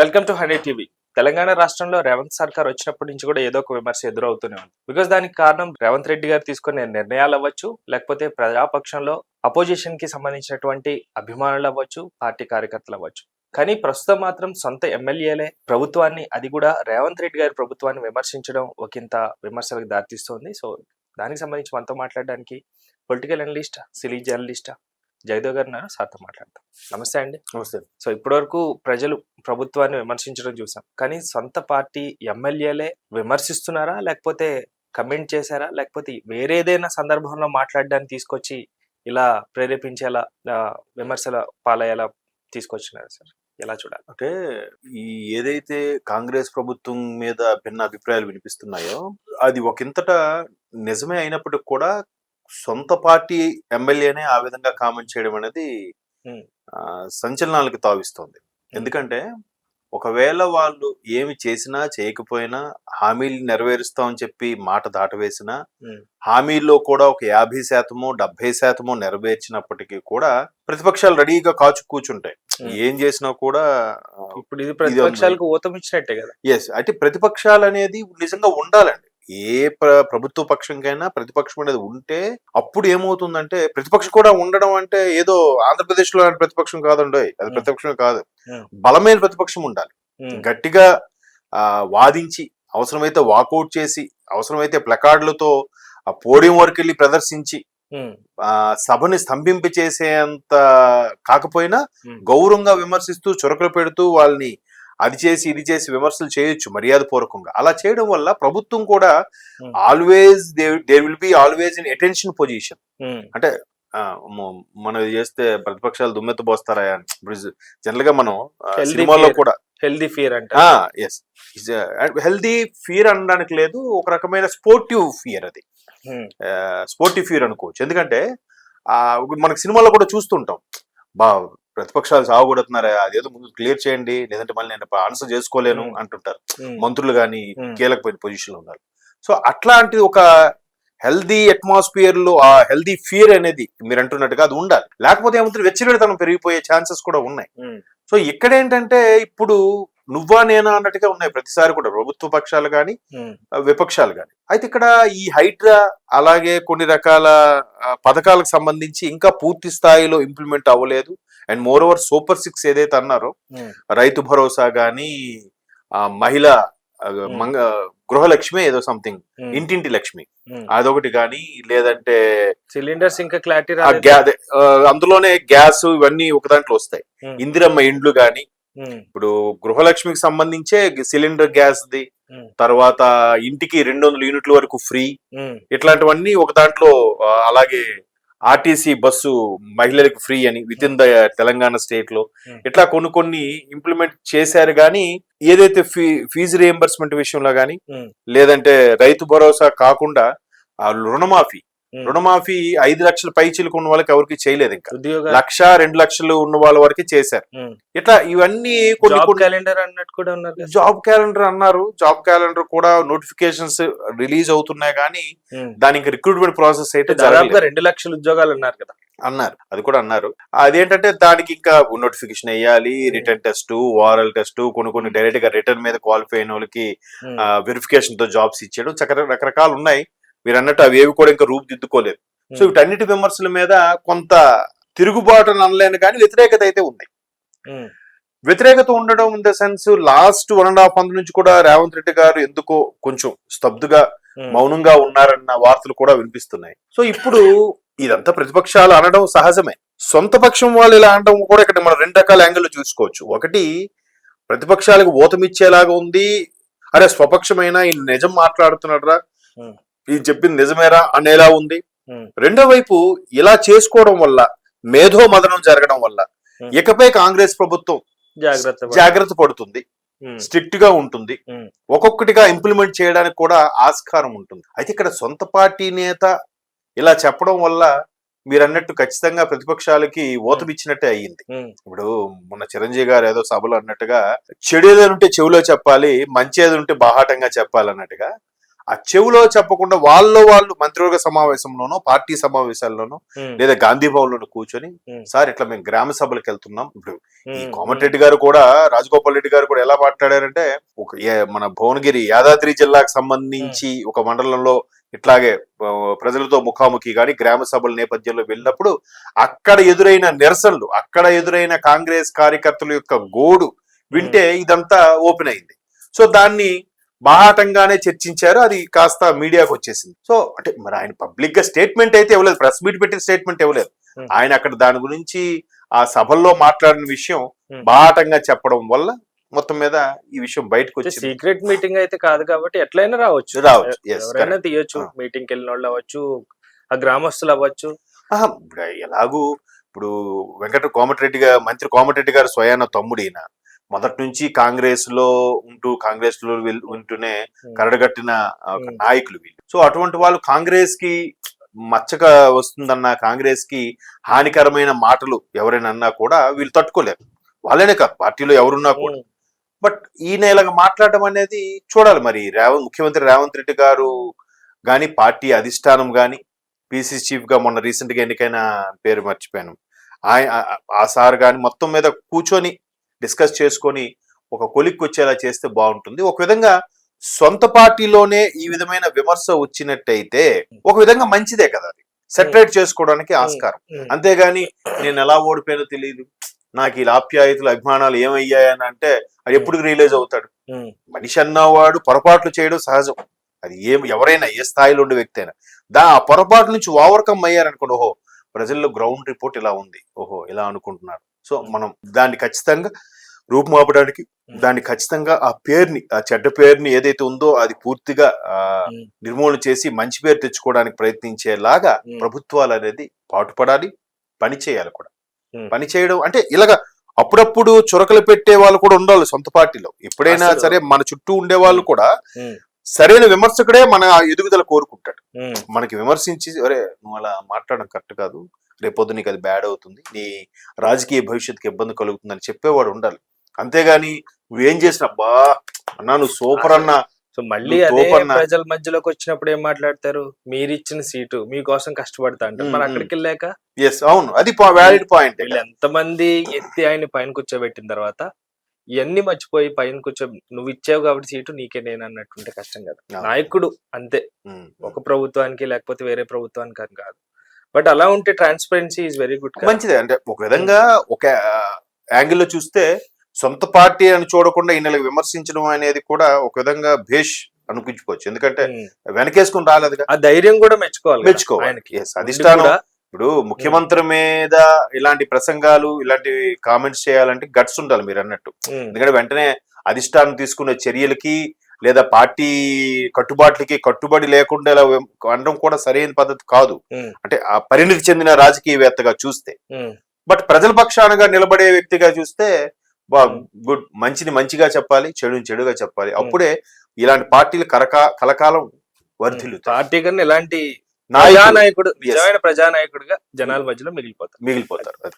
Welcome to hundred TV Telangana రాష్ట్రంలో రేవంత్ సర్కార్ వచ్చినప్పటి నుంచి కూడా ఏదో ఒక విమర్శ ఎదురవుతూనే ఉంది. బికాస్ దానికి కారణం రేవంత్ రెడ్డి గారు తీసుకునే నిర్ణయాలు అవ్వచ్చు లేకపోతే ప్రజాపక్షంలో అపోజిషన్కి సంబంధించినటువంటి అభిమానులు అవ్వచ్చు పార్టీ కార్యకర్తలు అవ్వచ్చు. కానీ ప్రస్తుతం మాత్రం సొంత ఎమ్మెల్యేలే. ప్రభుత్వాన్ని అది కూడా రేవంత్ రెడ్డి గారి ప్రభుత్వాన్ని విమర్శించడం ఒకంత విమర్శలకు దారితీస్తోంది. సో దానికి సంబంధించి మనతో మాట్లాడడానికి పొలిటికల్ అనలిస్ట్ సిలీ జర్నలిస్ట్ జగదేవ్ గారు ఉన్నారు సార్తో మాట్లాడతాం. నమస్తే అండి. నమస్తే. సో ఇప్పటివరకు ప్రజలు ప్రభుత్వాన్ని విమర్శించడం చూసాం. కానీ సొంత పార్టీ ఎమ్మెల్యేలే విమర్శిస్తున్నారా? లేకపోతే కమెంట్ చేశారా? లేకపోతే వేరేదైనా సందర్భంలో మాట్లాడడానికి తీసుకొచ్చి ఇలా ప్రేరేపించేలా విమర్శల పాలయ్యేలా తీసుకొచ్చినారు సార్? ఎలా చూడాలి? అంటే ఈ ఏదైతే కాంగ్రెస్ ప్రభుత్వం మీద భిన్న అభిప్రాయాలు వినిపిస్తున్నాయో అది ఒకంతట నిజమే అయినప్పటికి కూడా సొంత పార్టీ ఎమ్మెల్యేనే ఆ విధంగా కామెంట్ చేయడం అనేది సంచలనాలకు తావిస్తోంది. ఎందుకంటే ఒకవేళ వాళ్ళు ఏమి చేసినా చేయకపోయినా హామీలు నెరవేరుస్తామని చెప్పి మాట దాటవేసినా. హామీల్లో కూడా ఒక యాభై శాతమో డెబ్బై శాతమో నెరవేర్చినప్పటికీ కూడా ప్రతిపక్షాలు రెడీగా కాచు కూర్చుంటాయి. ఏం చేసినా కూడా ఇప్పుడు ఇది ప్రతిపక్షాలకు ఊతం ఇచ్చినట్టే కదా. ఎస్ అంటే ప్రతిపక్షాలు అనేది నిజంగా ఉండాలండి. ఏ ప్ర- ప్రభుత్వ పక్షంకైనా ప్రతిపక్షం అనేది ఉంటే అప్పుడు ఏమవుతుందంటే ప్రతిపక్షం కూడా ఉండడం అంటే ఏదో ఆంధ్రప్రదేశ్లో ప్రతిపక్షం కాదండి అది. ప్రతిపక్షం కాదు. బలమైన ప్రతిపక్షం ఉండాలి గట్టిగా ఆ, వాదించి అవసరమైతే వాకౌట్ చేసి అవసరమైతే ప్లకార్డులతో ఆ పోడియం వరకు వెళ్ళి ప్రదర్శించి సభని స్తంభింప చేసేంత కాకపోయినా. గౌరవంగా విమర్శిస్తూ చురకలు పెడుతూ వాళ్ళని అది చేసి ఇది చేసి విమర్శలు చేయొచ్చు మర్యాద పూర్వకంగా అలా చేయడం వల్ల ప్రభుత్వం కూడా Hmm. Always there will be always in attention position అంటే మనం చేస్తే ప్రతిపక్షాలు దుమ్మెత్త పోస్తారా అని. ఇప్పుడు జనరల్గా మనం fear. కూడా హెల్దీ ఫియర్ అంటే ఎస్ హెల్దీ ఫియర్ అనడానికి లేదు ఒక రకమైన స్పోర్టివ్ ఫియర్ అది. స్పోర్టివ్ ఫియర్ అనుకోవచ్చు. ఎందుకంటే ఆ మనకి సినిమాలో కూడా చూస్తుంటాం. బా ప్రతిపక్షాలు సాగుకొడుతున్నారా అదేదో ముందు క్లియర్ చేయండి లేదంటే మళ్ళీ నేను ఆన్సర్ చేసుకోలేను. అంటుంటారు. మంత్రులు కానీ. కీలకమైన పొజిషన్లో ఉన్నారు. సో అట్లాంటి ఒక హెల్దీ అట్మాస్ఫియర్లో ఆ హెల్దీ ఫియర్ అనేది మీరు అంటున్నట్టుగా అది ఉండాలి. లేకపోతే ఏమవుతుంది? వెచ్చగడితనం పెరిగిపోయే ఛాన్సెస్ కూడా ఉన్నాయి. సో ఇక్కడ ఏంటంటే ఇప్పుడు నువ్వా నేనా అన్నట్టుగా ఉన్నాయి ప్రతిసారి కూడా ప్రభుత్వ పక్షాలు కానీ విపక్షాలు కానీ అయితే ఇక్కడ ఈ హైడ్రా అలాగే కొన్ని రకాల పథకాలకు సంబంధించి ఇంకా పూర్తి స్థాయిలో ఇంప్లిమెంట్ అవ్వలేదు. And moreover super six ఏదైతే అన్నారో ఉమ్, రైతు భరోసా కానీ మహిళ ఆ, మంగ గృహలక్ష్మి ఏదో సంథింగ్ ఉమ్, ఇంటింటి లక్ష్మి. అదొకటి కానీ లేదంటే సిలిండర్స్ ఇంకా క్లారిటీ అందులోనే గ్యాస్ ఇవన్నీ ఒక దాంట్లో వస్తాయి. ఇందిరమ్మ ఇండ్లు ఉమ్, ఇప్పుడు గృహలక్ష్మికి సంబంధించే సిలిండర్ గ్యాస్ ది తర్వాత ఇంటికి రెండు వందల యూనిట్ల వరకు ఫ్రీ. ఇట్లాంటివన్నీ ఒక దాంట్లో అలాగే ఆర్టీసీ బస్సు మహిళలకు ఫ్రీ అని విత్ ఇన్ ద తెలంగాణ స్టేట్లో Hmm. ఇట్లా కొన్ని కొన్ని ఇంప్లిమెంట్ చేశారు కానీ ఏదైతే ఫీ ఫీజు రియంబర్స్మెంట్ విషయంలో కానీ Hmm. లేదంటే రైతు భరోసా కాకుండా ఆ రుణమాఫీ. రుణమాఫీ ఐదు లక్షల పై చిలుకు ఉన్న వాళ్ళకి ఎవరికి చేయలేదు ఇంకా. లక్ష రెండు లక్షలు ఉన్న వాళ్ళ వరకు చేశారు. ఇట్లా ఇవన్నీ కొన్ని క్యాలెండర్ అన్నట్టు కూడా ఉన్నారు జాబ్ క్యాలెండర్ అన్నారు. జాబ్ క్యాలెండర్ కూడా నోటిఫికేషన్స్ రిలీజ్ అవుతున్నాయి కానీ. దానికి రిక్రూట్మెంట్ ప్రాసెస్ అయితే దాదాపుగా రెండు లక్షల ఉద్యోగాలు అన్నారు కదా. అన్నారు. అది కూడా అన్నారు. అదేంటంటే దానికి ఇంకా నోటిఫికేషన్ వేయాలి రిటర్న్ టెస్ట్ ఓరల్ టెస్ట్ కొన్ని కొన్ని డైరెక్ట్గా రిటర్న్ మీద క్వాలిఫై అయిన వాళ్ళకి వెరిఫికేషన్తో జాబ్స్ ఇచ్చాడు. చక్కర రకరకాలు ఉన్నాయి. మీరు అన్నట్టు అవి ఏవి కూడా ఇంకా రూపుదిద్దుకోలేదు సో వీటన్నిటి విమర్శల మీద కొంత తిరుగుబాటు అని అనలేను కానీ వ్యతిరేకత అయితే ఉంది. వ్యతిరేకత ఉండడం in the sense last one and half month నుంచి కూడా రేవంత్ రెడ్డి గారు ఎందుకో కొంచెం స్తబ్దుగా మౌనంగా ఉన్నారన్న వార్తలు కూడా వినిపిస్తున్నాయి. సో ఇప్పుడు ఇదంతా ప్రతిపక్షాలు అనడం సహజమే. సొంత పక్షం వాళ్ళు ఇలా అనడం కూడా ఇక్కడ మనం రెండు రకాల యాంగిల్ చూసుకోవచ్చు. ఒకటి ప్రతిపక్షాలకు ఓతమిచ్చేలాగా ఉంది. అరే స్వపక్షమైన ఈ నిజం మాట్లాడుతున్నాడురా. Hmm. ఇది చెప్పింది నిజమేరా అనేలా ఉంది. రెండో వైపు ఇలా చేసుకోవడం వల్ల మేధో మదనం జరగడం వల్ల. ఇకపై కాంగ్రెస్ ప్రభుత్వం జాగ్రత్త. జాగ్రత్త పడుతుంది స్ట్రిక్ట్గా ఉంటుంది. ఒక్కొక్కటిగా ఇంప్లిమెంట్ చేయడానికి కూడా ఆస్కారం ఉంటుంది అయితే ఇక్కడ సొంత పార్టీ నేత ఇలా చెప్పడం వల్ల మీరు అన్నట్టు ఖచ్చితంగా ప్రతిపక్షాలకి ఓతమిచ్చినట్టే అయ్యింది ఇప్పుడు మొన్న చిరంజీవి గారు ఏదో సభలో అన్నట్టుగా చెడు ఏదైనా ఉంటే చెవిలో చెప్పాలి మంచి ఏది ఉంటే బాహాటంగా చెప్పాలి అన్నట్టుగా ఆ చెవులో చెప్పకుండా వాళ్ళలో వాళ్ళు మంత్రివర్గ సమావేశంలోనో పార్టీ సమావేశాల్లోనో లేదా గాంధీ భవన్లో కూర్చొని సార్ ఇట్లా మేము గ్రామ సభలకు వెళ్తున్నాం. ఇప్పుడు ఈ కోమటిరెడ్డి గారు కూడా రాజగోపాల్ రెడ్డి గారు కూడా ఎలా మాట్లాడారంటే ఒక మన భువనగిరి యాదాద్రి జిల్లాకు సంబంధించి ఒక మండలంలో ఇట్లాగే ప్రజలతో ముఖాముఖి గాని గ్రామ సభల నేపథ్యంలో వెళ్ళినప్పుడు అక్కడ ఎదురైన నిరసనలు అక్కడ ఎదురైన కాంగ్రెస్ కార్యకర్తల యొక్క గోడు వింటే ఇదంతా ఓపెన్ అయింది. సో దాన్ని బాహాటంగానే చర్చించారు అది కాస్త మీడియాకు వచ్చేసింది సో అంటే మరి ఆయన పబ్లిక్గా స్టేట్మెంట్ అయితే ఇవ్వలేదు ప్రెస్ మీట్ పెట్టిన స్టేట్మెంట్ ఇవ్వలేదు. ఆయన అక్కడ దాని గురించి ఆ సభల్లో మాట్లాడిన విషయం. బాహాటంగా చెప్పడం వల్ల మొత్తం మీద ఈ విషయం బయటకు వచ్చింది సీక్రెట్ మీటింగ్ అయితే కాదు కాబట్టి ఎట్లయినా రావచ్చు రావచ్చు. ఎవరైనా. తీయొచ్చు ఆ. మీటింగ్ వెళ్ళిన వాళ్ళు అవ్వచ్చు ఆ గ్రామస్తులు అవ్వచ్చు ఎలాగూ ఇప్పుడు వెంకట కోమటిరెడ్డి గారు మంత్రి కోమటిరెడ్డి గారు స్వయాన తమ్ముడైన మొదటి నుంచి కాంగ్రెస్లో ఉంటూ కాంగ్రెస్లో ఉంటూనే కరడగట్టిన ఆ, ఒక Hmm. నాయకులు వీళ్ళు. సో అటువంటి వాళ్ళు కాంగ్రెస్కి మచ్చగా వస్తుందన్న కాంగ్రెస్కి హానికరమైన మాటలు ఎవరైనా అన్నా కూడా వీళ్ళు తట్టుకోలేరు. వాళ్ళనే కాదు పార్టీలో ఎవరున్నా కూడా. ఉమ్, బట్ ఈయన ఇలాగ మాట్లాడడం అనేది చూడాలి మరి. రేవంత్ ముఖ్యమంత్రి రేవంత్ రెడ్డి గారు గాని పార్టీ అధిష్టానం గాని పిసి చీఫ్గా మొన్న రీసెంట్గా ఎన్నికైన పేరు మర్చిపోయాను. ఆ- ఆ సార్ గాని మొత్తం మీద కూర్చొని డిస్కస్ చేసుకొని ఒక కొలిక్కి వచ్చేలా చేస్తే బాగుంటుంది. ఒక విధంగా సొంత పార్టీలోనే ఈ విధమైన విమర్శ వచ్చినట్టయితే ఒక విధంగా మంచిదే కదా అది. సెటరేట్ చేసుకోవడానికి ఆస్కారం. అంతేగాని నేను ఎలా ఓడిపోయానో తెలియదు నాకు ఈ ఆప్యాయతలు అభిమానాలు ఏమయ్యాయని అంటే అది ఎప్పుడు రియలైజ్ అవుతాడు. మనిషి అన్నవాడు పొరపాట్లు చేయడం సహజం. అది ఏం ఎవరైనా ఏ స్థాయిలో ఉండే వ్యక్తి అయినా. దా ఆ పొరపాటు నుంచి ఓవర్కమ్ అయ్యారనుకోండి ఓహో ప్రజల్లో గ్రౌండ్ రిపోర్ట్ ఇలా ఉంది. ఓహో ఇలా అనుకుంటున్నారు సో మనం దాన్ని ఖచ్చితంగా రూపుమాపడానికి దాన్ని ఖచ్చితంగా ఆ పేరుని ఆ చెడ్డ పేరుని ఏదైతే ఉందో అది పూర్తిగా. నిర్మూలన చేసి మంచి పేరు తెచ్చుకోవడానికి ప్రయత్నించేలాగా. ప్రభుత్వాలు అనేది పాటుపడాలి పని చేయాలి కూడా. పని చేయడం అంటే ఇలాగ అప్పుడప్పుడు చురకలు పెట్టే వాళ్ళు కూడా ఉండాలి సొంత పార్టీలో. ఎప్పుడైనా సరే మన చుట్టూ ఉండే వాళ్ళు కూడా సరైన విమర్శకుడే మన ఎదుగుదల కోరుకుంటాడు. మనకి విమర్శించి అరే నువ్వు అలా మాట్లాడడం కరెక్ట్ కాదు. రేపొద్దు నీకు అది బ్యాడ్ అవుతుంది. నీ రాజకీయ భవిష్యత్తుకి ఇబ్బంది కలుగుతుందని చెప్పేవాడు ఉండాలి. అంతేగాని నువ్వేం చేసినా బా అన్నా నువ్వు సూపర్ అన్నా సో మళ్ళీ అదే. ప్రజల మధ్యలోకి వచ్చినప్పుడు ఏం మాట్లాడతారు? మీరు ఇచ్చిన సీటు మీకోసం కష్టపడతా అంటారు. మరి అక్కడికి వెళ్ళాక? ఎస్ అవును. అది వ్యాలిడ్ పాయింట్ ఎంతమంది ఎత్తి ఆయన పైన కూర్చోబెట్టిన తర్వాత ఇవన్నీ మర్చిపోయి పైన కూర్చో నువ్వు ఇచ్చావు కాబట్టి సీటు నీకే నేను అన్నట్టుంటే కష్టం కదా. నాయకుడు అంతే. ఒక ప్రభుత్వానికి లేకపోతే వేరే ప్రభుత్వానికి అని కాదు. బట్ అలా ఉంటే ట్రాన్స్పరెన్సీ ఈజ్ వెరీ గుడ్ మంచిదే. అంటే ఒక విధంగా ఒక యాంగిల్లో చూస్తే సొంత పార్టీ అని చూడకుండా ఈయనలకు విమర్శించడం అనేది కూడా ఒక విధంగా భేష్ అనిపించుకోవచ్చు ఎందుకంటే వెనకేసుకుని రాలేదుగా. ఆ ధైర్యం కూడా మెచ్చుకోవాలి మెచ్చుకోవాలి. అధిష్టానం ఇప్పుడు ముఖ్యమంత్రి మీద ఇలాంటి ప్రసంగాలు ఇలాంటి కామెంట్స్ చేయాలంటే గట్స్ ఉండాలి మీరు అన్నట్టు. ఉమ్, ఎందుకంటే వెంటనే అధిష్టానం తీసుకునే చర్యలకి లేదా పార్టీ కట్టుబాట్లకి కట్టుబడి లేకుండా ఇలా అనడం కూడా సరైన పద్ధతి కాదు. అంటే ఆ పరిణితి చెందిన రాజకీయవేత్తగా చూస్తే. బట్ ప్రజల పక్షానగా నిలబడే వ్యక్తిగా చూస్తే బా గుడ్ మంచిని మంచిగా చెప్పాలి చెడుని చెడుగా చెప్పాలి. అప్పుడే ఇలాంటి పార్టీలు కరకా కలకాలం వర్ధిల్లుతాయి. పార్టీ కన్నా ఎలాంటి Yes. నిజమైన ప్రజానాయకుడిగా జనాల మధ్యలో మిగిలిపోతారు. మిగిలిపోతారు. అది